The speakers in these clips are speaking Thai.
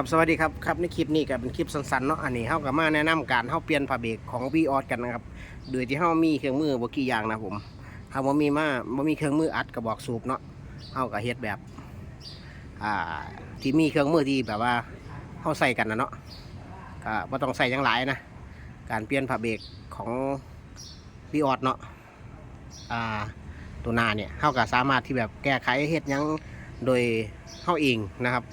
ครับสวัสดีครับครับในคลิปนี้ก็เป็นคลิปสั้นๆเนาะอันนี้เฮาก็มาแนะนำการเฮาเปลี่ยนผ้าเบรกของวีออสกันนะครับโดยที่เฮามีเครื่องมือบ่กี่อย่างนะผมเฮาบ่มีมาบ่มีเครื่องมืออัดกระบอกสูบเนาะเฮาก็เฮ็ดแบบอ่าที่มีเครื่องมือที่แบบว่าเฮาใส่กันนะเนาะก็บ่ต้องใส่ยังหลายนะการเปลี่ยนผ้าเบรกของวีออสเนาะอ่าตัวหน้าเนี่ยเฮาก็สามารถที่แบบแก้ไขเฮ็ดยังโดยเฮาเองนะครับ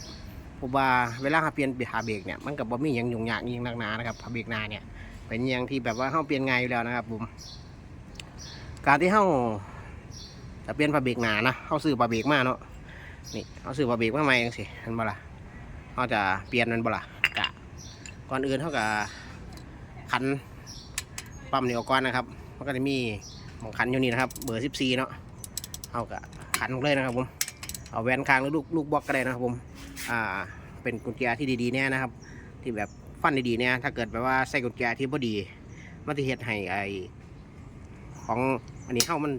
ผมว่าเวลาเราเปลี่ยนพาเบรกเนี่ยมันกับบ่มีหยังยุ่งยากยิ่งนักหนานะครับพาเบรกหนาเนี่ยเป็นหยังที่แบบว่าเฮาเปลี่ยนไงอยู่แล้วนะครับผมการที่เฮาจะเปลี่ยนพาเบรกหนานะเฮาซื้อพาเบรกมาเนาะนี่เฮาซื้อพาเบรกมาใหม่จังซี่เห็นบ่ล่ะเฮาจะเปลี่ยนมันบ่ล่ะกะก่อนอื่นเฮาก็ขันปั๊มนี่ออกก่อนนะครับมันก็จะมีหมองขันอยู่นี่นะครับ เบอร์ 14 เนาะเฮาก็ขันเลยนะครับผม เอาแหวนคางหรือลูกลูกบล็อกก็ได้นะครับผม อ่าเป็นกุญแจที่ดีๆแน่นะครับ ที่แบบฟันดีๆเนี่ยถ้าเกิดแบบว่าใส่กุญแจที่บ่ดีมันจะเฮ็ดให้ไอของอันนี้เข้ามัน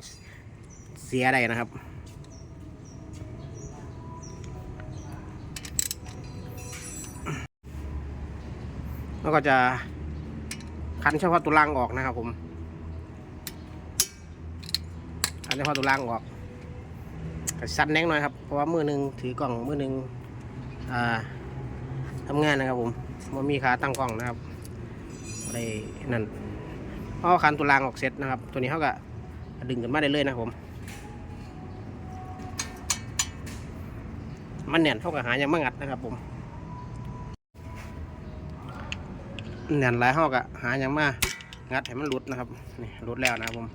เสียได้นะครับแล้วก็จะคันเฉพาะตัวล่างออกนะครับผมคันเฉพาะตัวล่างออกสั้นแน่งหน่อยครับเพราะว่ามือหนึ่งถือกล่องมือหนึ่ง ทำงานนะครับผมมันมีขาตั้งกล้องนะครับบ่ได้นั่นเพราคันตัวรางออกเสร็จนะครับ ตัวนี้เขาก็ดึงกันมาได้เลยนะผม มันแน่นเท่ากับหายังไม่งัดนะครับผมแน่นหลายเท่ากับหายังมางัดให้มันหลุดนะครับนี่หลุดแล้วนะครับผม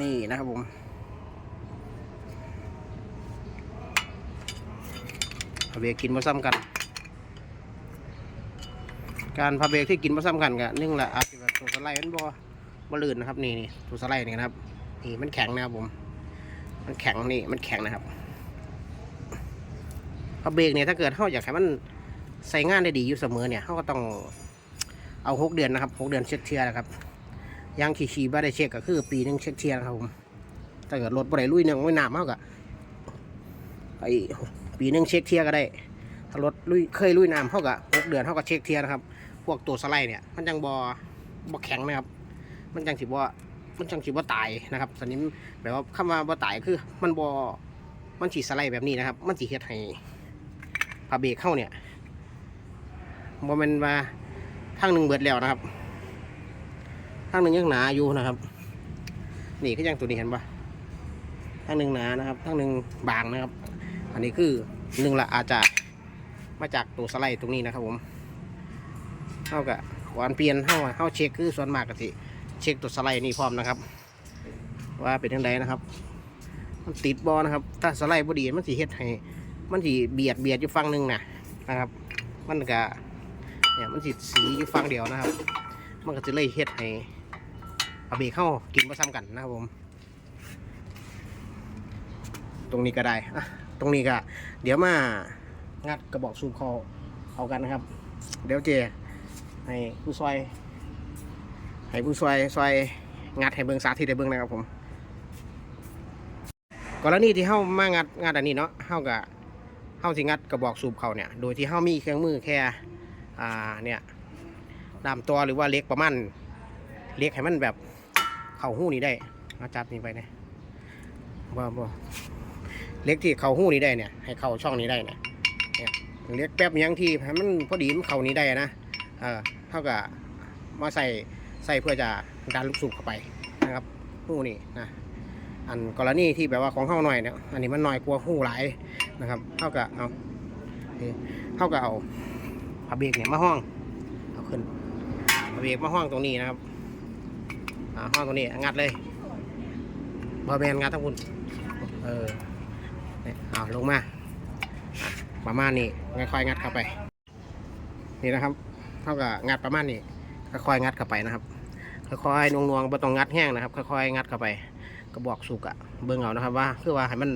นี่นะครับผม พาเบรกกินมาซ้ำกัน การพาเบรกที่กินมาซ้ำกันกะนึ่งละอาจจะแบบตัวสไลด์มันบ่บ่ลื่นนะครับนี่นี่ตัวสไลด์นี่นะครับนี่มันแข็งนะครับผม มันแข็งนี่มันแข็งนะครับพาเบรกเนี่ยถ้าเกิดเขาอยากให้มันใส่งานได้ดีอยู่เสมอเนี่ยเขาก็ต้องเอาหกเดือนนะครับหกเดือนเช็คเทียร์นะครับยางขี่ๆบ่ได้เช็คก็คือ ปีหนึงเช็คเทียร์นะครับผมถ้าเกิดรถบ่ได้ลุยเนี่ยไม่หนามากกะไอ ปีหนึงเช็คเทียร์ก็ได้ถ้ารถลุยเคยลุยน้ำเท่ากับหกเดือนเท่ากับเช็คเทียร์นะครับ พวกตัวสไลด์เนี่ยมันจังบอบอแข็งนะครับ มันจังสิบ่ามันจังสิบ่าตายนะครับสันนี้แบบว่าคำว่าบ่ตายคือ มันบอมันสีสไลด์แบบนี้นะครับ มันสีเฮ็ดให้พาเบรกเข้าเนี่ยบ่แมันว่าทางหนึ่งเบิดแล้วนะครับทางหนึ่งยังหนาอยู่นะครับ นี่ก็ยังตัวนี้เห็นปะทางหนึ่งหนานะครับทางหนึ่งบางนะครับ อันนี้คือหนึ่งละอาจจะมาจากตัวสไลด์ตรงนี้นะครับผมเท่ากับก่อนเปลี่ยนเข้าเข้าเช็คคือส่วนมากกสิเช็คตัวสไลด์นี่พร้อมนะครับ ว่าเป็นยังไงนะครับมันติดบอนะครับ ถ้าสไลด์บอดีมันสีเฮ็ดให้มันสีเบียดเบียดอยู่ฝั่งหนึ่งนะนะครับ มันก็เนี่ยมันสีสีอยู่ฝั่งเดียวนะครับ มันก็จะเลยเฮ็ดให้เอาเบรกเข้ากินมาซ้ำกันนะครับผม ตรงนี้ก็ได้อะ ตรงนี้ก็เดี๋ยวมางัดกระบอกสูบคอเอากันนะครับ เดี๋ยวเจให้ผู้ซอย ให้ผู้ซอยซอยงัดให้เบิ่งสาธิตให้เบิ่งนะครับผมกรณีที่เฮามางัดงัดอันนี้เนาะเฮาก็เฮาสิงัดกระบอกสูบเขาเนี่ย โดยที่เฮามีเครื่องมือแค่อ่าเนี่ยดามตัวหรือว่าเล็กประมาณเล็กให้มันแบบเข้าหู้นี่ได้เอาจับนี่ไปเนี่ยบ่บ่ เล็กที่เขาหู้นี้ได้เนี่ย ให้เข้าช่องนี้ได้เนี่ยเรียเล็กแป๊บยังที่ให้มันพอดีมันเข้านี้ได้นะเออเท่ากับมาใส่ใส่เพื่อจะดันลูกสูบเข้าไปนะครับหู้นี่นะอันกรณีที่แบบว่าของเข้าหน่อยเนี่ยอันนี้มันหน้อยกว่าหู้หลายนะครับเท่ากับเอาเท่ากับเอาผ้าเบรกเนี่ยมาห้องเอาขึ้นผ้าเบรกมาห้องตรงนี้นะครับอ่าห้องตรงนี้งัดเลยบอแมนงัดทั้งคุณเออ เอาลงมาประมาณนี้ค่อยๆงัดเข้าไป นี่นะครับ เท่ากับงัดประมาณนี้ค่อยๆงัดเข้าไปนะครับค่อยๆนวงๆไม่ต้องงัดแห้งนะครับค่อยๆงัดเข้าไปกระบอกสุกอะเบิ่งเอานะครับว่าคือว่าให้มัน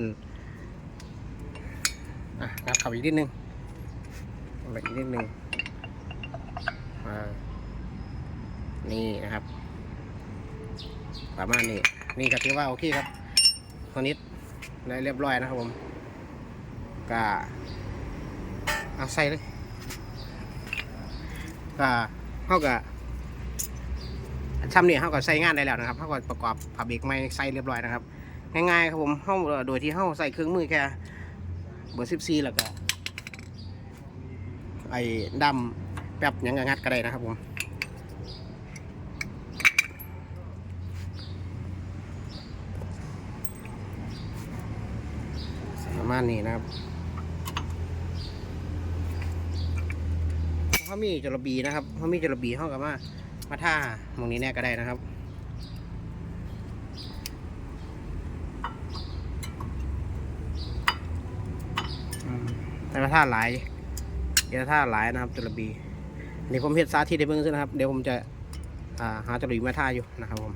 งัดเข้าไปอีกนิดนึงอีกนิดนึงนี่นะครับ ประมาณนี้นี่ก็ถือว่าโอเคครับตัวนี้ ได้เรียบร้อยนะครับผมก็เอาใส่เลยก็เฮาก็ซ้ำนี่เฮาก็ใช้งานได้แล้วนะครับเฮาก็ประกอบผ้าเบรกใหม่ใส่เรียบร้อยนะครับ ง่ายๆครับผมเฮาเอ่อโดยที่เฮาใส่เครื่องมือแค่เบอร์14แล้วก็ไอ้ดำแป๊บยังงัดก็ได้นะครับผม ประมาณนี้นะครับเขามีจระบีนะครับเขามีจระบีเข้ากับมามาท่าตรงนี้แน่ก็ได้นะครับอืมแต่ละท่าหลายแต่ละท่าหลายนะครับจระบีอันนี้ผมเห็นสาธิตในเบื้องต้นนะครับ เดี๋ยวผมจะอ่าหาจระบีมาท่าอยู่นะครับผม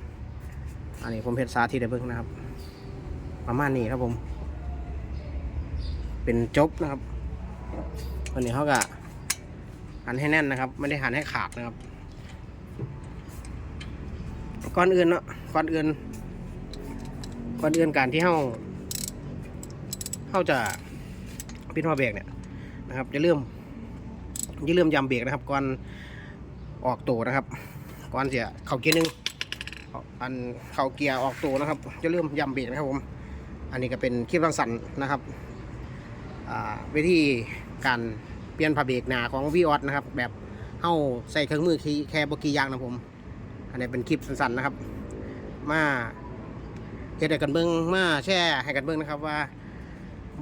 อันนี้ผมเห็นสาธิตในเบื้องนะครับ ประมาณนี้ครับผม เป็นจบนะครับอันนี้เขาก็หันให้แน่นนะครับ ไม่ได้หันให้ขาดนะครับ ก่อนอื่นเนาะก่อนอื่นก่อนอื่นการที่เข้าเข้าจะปิดหัวเบรกเนี่ยนะครับจะเริ่มจะเริ่มยำเบรกนะครับก่อนออกตัวนะครับก่อนเสียเข่าเกียร์หนึ่งอันเข่าเกียร์ออกตัวนะครับ จะเริ่มยำเบรกนะครับผม อันนี้ก็เป็นคลิปสั้นๆนะครับ วิธีการเปลี่ยนผ้าเบรกหนาของวีออสนะครับ แบบเข้าใส่เครื่องมือคีแค่บกี่อยางนะผม อันนี้เป็นคลิปสั้นๆนะครับ มาเฮ็ดให้กันเบิ้งมาแชร์ให้กันเบิ้งนะครับว่า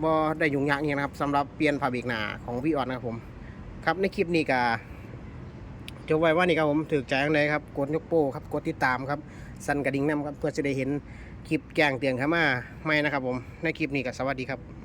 บ่ได้ยุ่งยากเนี่ยนะครับสำหรับเปลี่ยนผ้าเบรกหนาของวีออสนะครับผม ครับในคลิปนี้ก็จบไว้ว่านี่ครับผมถือใจอย่างไรครับกดยกโป้ครับกดติดตามครับสั่นกระดิ่งนำครับเพื่อจะได้เห็นคลิปแจ้งเตือนเข้ามาใหม่นะครับผมในคลิปนี้ก็สวัสดีครับ